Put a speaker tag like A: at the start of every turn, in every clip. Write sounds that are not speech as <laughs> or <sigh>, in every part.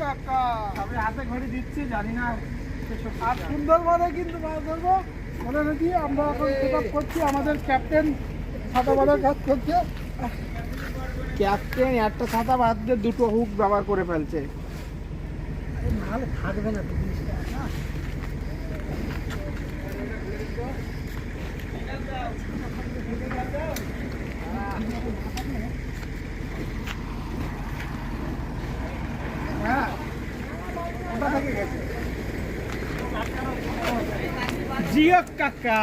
A: কাকা।
B: আমি হাতে ঘড়ি দিচ্ছি জানি না
A: আর সুন্দরবনে কিন্তু মাছ ধরবো। নাকি আমরা এখন সেট করছি আমাদের ক্যাপ্টেন কাজ করছে।
B: ক্যাপ্টেন একটা ছাতা বাদ দিয়ে দুটো হুক ব্যবহার করে ফেলছে।
A: ভালো থাকবে না তো জিনিসটা না
B: হ্যাঁ ওটা থেকে গেছে জিও কাকা।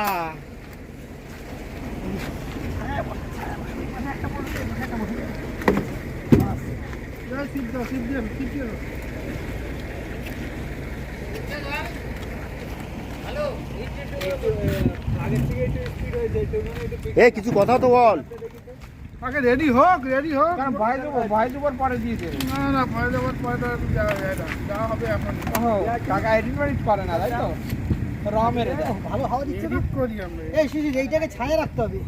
C: এ কিছু কথা তো বল।
A: আগে রেডি হোক রেডি হোক।
B: কারণ ভয় দেবো ভয় দেবোর পরে দিয়ে দেবে।
A: না না ভয় দেওয়ার পরে তো যাওয়া যায় না। যাওয়া হবে এখন।
B: ও কাকা এডিট করে না তাই তো? র মেরে দেয়।
D: ভালো হাওয়া দিচ্ছে না?
A: করি আমরা।
D: এই শিশির এইটাকে ছায়া রাখতে হবে।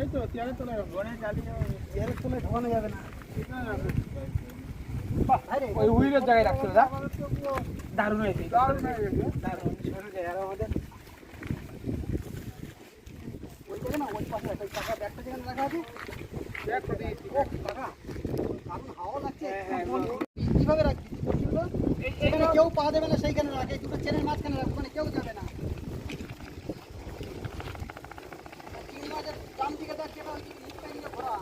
A: এই তো চেয়ারে তোলা বনে চালিয়ে
D: চেয়ারের তলায় ঢোকানো যাবে না। আরে।
B: ওই উইলের জায়গায় রাখতে দাদা দারুণ হয়েছে।
A: দারুণ হয়ে
B: দারুণ। সরে যায় আমাদের
D: ওই না ওই পাশে একটা টাকা ব্যাগটা যেখানে রাখা আছে।
A: দেখ তো
D: টাকা দারুণ হাওয়া লাগছে কীভাবে রাখবি? কেউ পা দেবে না সেইখানে রাখে দুটো চেনের মাঝখানে রাখব মানে কেউ যাবে না চিংড়ি মাছের ডান দিকে দেখ কেন মুখটা নিয়ে ঘোরা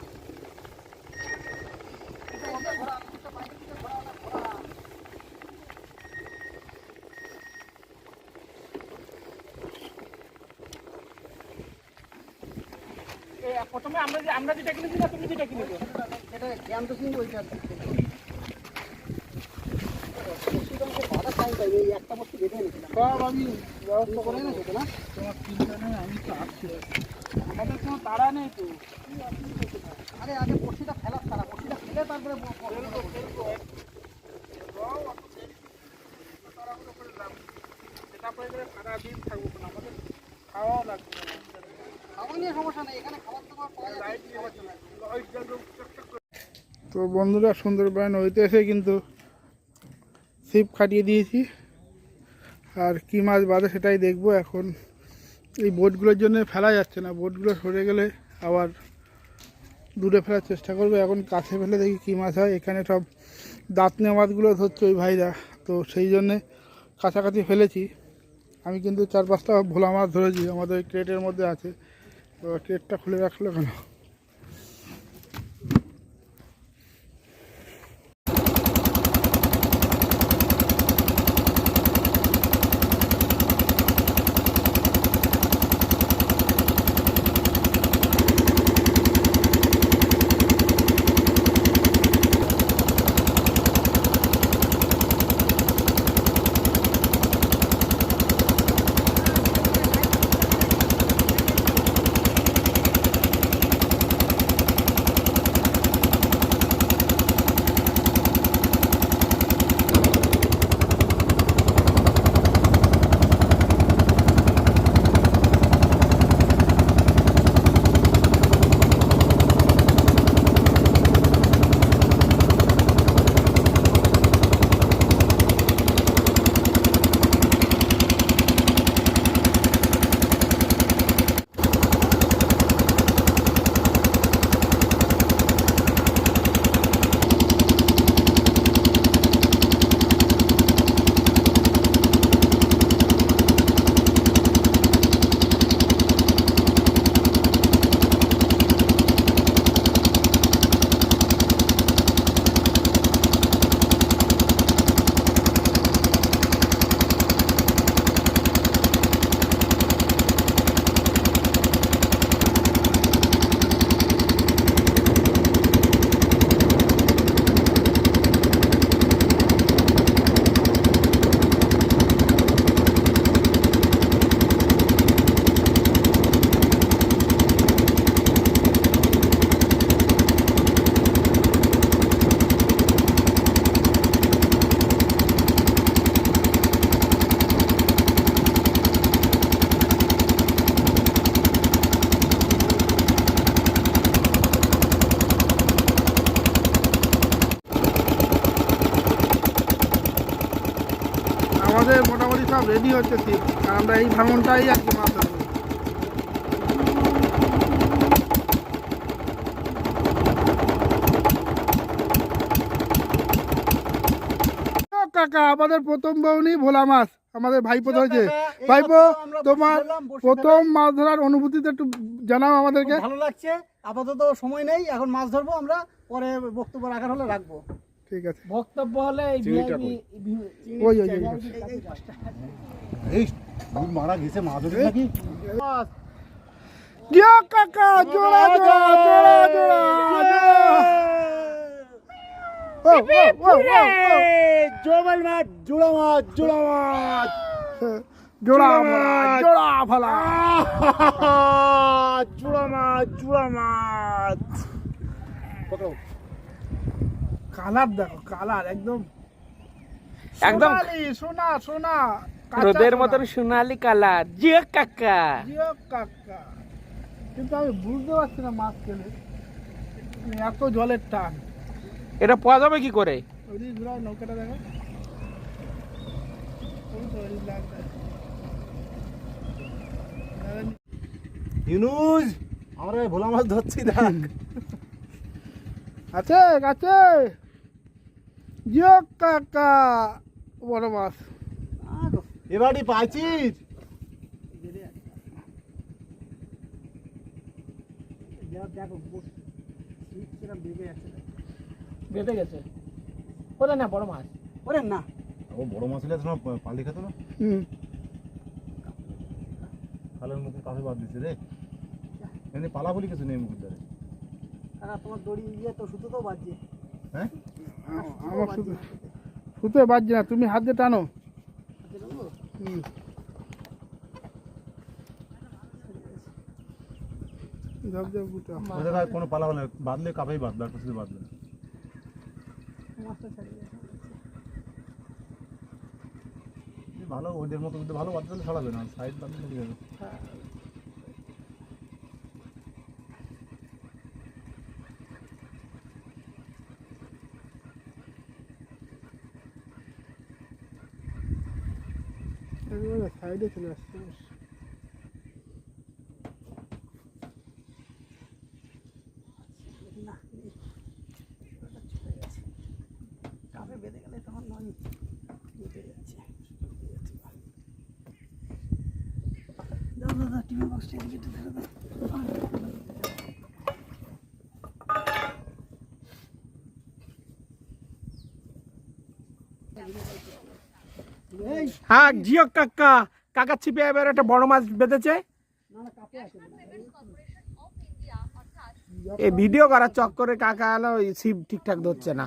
D: মুখটা এদিকে ঘোরা মুখটা বাইরের দিকে ঘোরা না ঘোরা
B: এ, প্রথমে আমরা যে আমরা যেটা কিনেছি না তুমি যেটা কিনেছো?
D: সেটা না
A: তোমার চিন্তা নেই আমি তো আছি
B: আমাদের কোনো তাড়া নেই তো।
D: আরে আগে বড়শিটা ফেলার তারা বড়শিটা ফেলে তারপরে
A: তারপরে করে সারাদিন থাকব আমাদের খাওয়াও লাগবে। তো বন্ধুরা সুন্দরবন নদীতে এসে কিন্তু ছিপ খাটিয়ে দিয়েছি। আর কি মাছ বাঁধে সেটাই দেখব এখন। এই বোটগুলোর জন্য ফেলা যাচ্ছে না। বোটগুলো সরে গেলে আবার দূরে ফেলার চেষ্টা করব। এখন কাছে ফেলে দেখি কী মাছ হয়। এখানে সব দাঁতনে মাছগুলো ধরছে ওই ভাইরা। তো সেই জন্যে কাছাকাছি ফেলেছি। আমি কিন্তু চার পাঁচটা ভোলা মাছ ধরেছি। আমাদের ক্রেটের মধ্যে আছে। তো কেকটা খুলে রাখল কেন? আমাদের মোটামুটি সব রেডি হচ্ছে আর আমরা এই ভাঙনটাই আর কি মাছ ধরবো কাকা আমাদের প্রথম বউনি ভোলা মাছ আমাদের ভাইপো ধরেছে। ভাইপো তোমার প্রথম মাছ ধরার অনুভূতিটা একটু জানাও আমাদেরকে।
D: ভালো লাগছে। আপাতত সময় নেই এখন মাছ ধরবো আমরা পরে বক্তব্য রাখার হলে রাখব।
A: ঠিক আছে।
B: বক্তব্য হলে
A: ওই ওই
C: এই মারা গেছে মাছ ধরে নাকি?
A: জিও কাকা জোড়া জোড়া জোড়া জোড়া ও, ও, ও, ও, ও।
C: জোড়া মাছ জোড়া মাছ। জোড়া মাছ
A: জোড়া ভালা জোড়া
C: মাছ জোড়া মাছ।
A: কালার দেখো কালার একদম।
B: একদম।
A: সোনা সোনা
B: রোদের মতন সোনালি কালার। জিও কাকা।
A: জিও কাকা। কিন্তু আমি বুঝতে পারছি না মাছ কেনে এত জলের টান।
B: এটা পাওয়া যাবে কি করে?
A: নৌকাটা দেখো।
C: ইউনুস আমরা ভোলা মাছ ধরছি দেখ। <laughs>
A: আছে আছে। জিও কাকা বড় মাছ।
C: এবারই পাইছিস?
B: বেঁধে গেছে। কোথায় না বড় মাছ।
D: ওরে না।
C: ও বড় মাছ হলে তোমার পালি খেতো না?
A: হুম।
C: খালের মুখে কাফে বাদ দিচ্ছে রে। এমনি পালা বলি কিছু নেই মুখের ধারে
D: তোমার দড়ি ইয়ে তো সুতো তো বাজছে।
A: আমার শুধু শুতে বাজছে না তুমি হাত দিয়ে টানো। হুম।
C: কোনো পালা বলে বাঁধলে কাফেই বাদবে আর কিছু না। এই ভালো ওদের মতো ভালো বাদ দিলে ছড়াবে না সাইড ঠিক যাবে
A: সাইডে চলে আসছে
D: কাপে বেঁধে গেলে তখন নয় বেঁধে যাচ্ছে। দাও দাদা টিভি বক্সটা এদিকে একটু ধরে দাও
B: হ্যাঁ জিও কাকা কাকা ছিপে এবার একটা বড় মাছ বেঁধেছে।
D: না না কাপে আছে
B: এই ভিডিও করার চক্করে কাকা এলো ওই ছিপ ঠিকঠাক ধরছে না।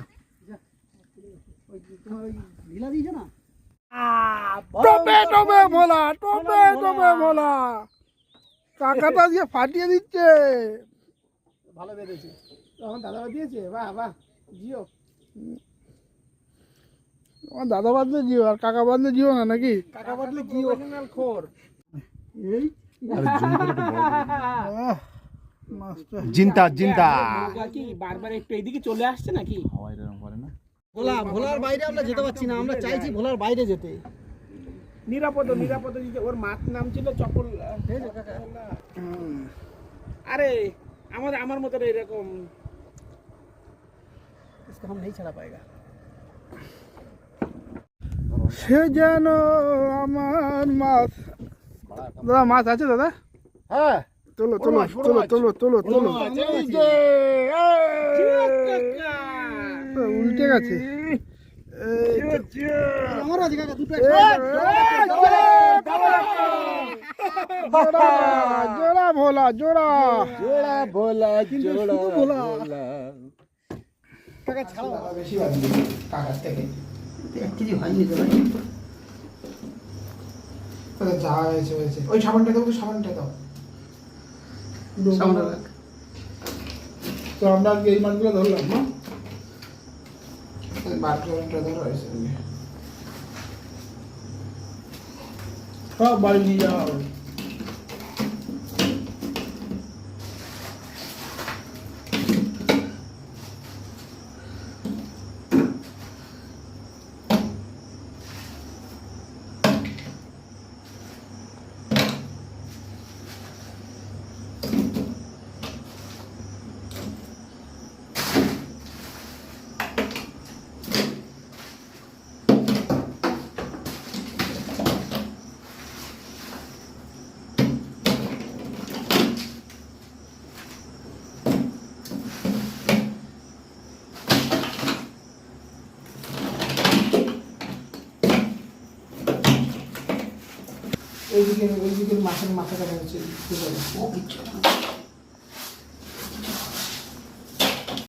D: ওই তোমার ওই না
A: টপে টপে ভোলা। টপে টপে ভোলা কাকাটা দিয়ে ফাটিয়ে দিচ্ছে।
D: ভালো বেঁধেছে।
B: তখন দাদা দিয়েছে বাহ বাহ জিও।
A: আমার দাদা বাঁধলে জিও আর কাকা বাঁধলে জিও না নাকি
B: কাকা বদলে জিও খোর
D: এই
A: আহ, মাছটা
C: জিন্তা জিন্তা
B: কি বারবার একটু এইদিকে চলে আসছে নাকি
C: হাওয়াই এরকম করে না
D: ভোলা ভোলার বাইরে আমরা যেতে পারছি না আমরা চাইছি ভোলার বাইরে যেতে
B: নিরাপদ নিরাপদ দিতে ওর মাত নাম ছিল চপল আরে আমাদের আমার মতো এরকম
D: इसको हम नहीं चढ़ा पाएगा
A: সে যেন আমার মাছ। দাদা মাছ আছে দাদা?
C: হ্যাঁ।
A: তোলো তোলো তোলো তোলো তোলো উল্টে গেছে। জোড়া ভোলা জোড়া।
C: জোড়া ভোলা জোড়া
D: ভোলা। টাকা ছাড়া।
B: বেশি থেকে।
D: এক কেজি হয়নি তো ভাই।
B: যা হয়েছে হয়েছে। ওই সাবানটা দাও তো সাবানটা দাও।
A: তো আমরা আজকে এই মাছগুলো ধরলাম না?
B: বার সাবানটা ধরো হয়েছে
A: সব বাড়ি নিয়ে যাওয়া হবে।
B: এইদিকে এইদিকে মাছের মাথাটা হচ্ছে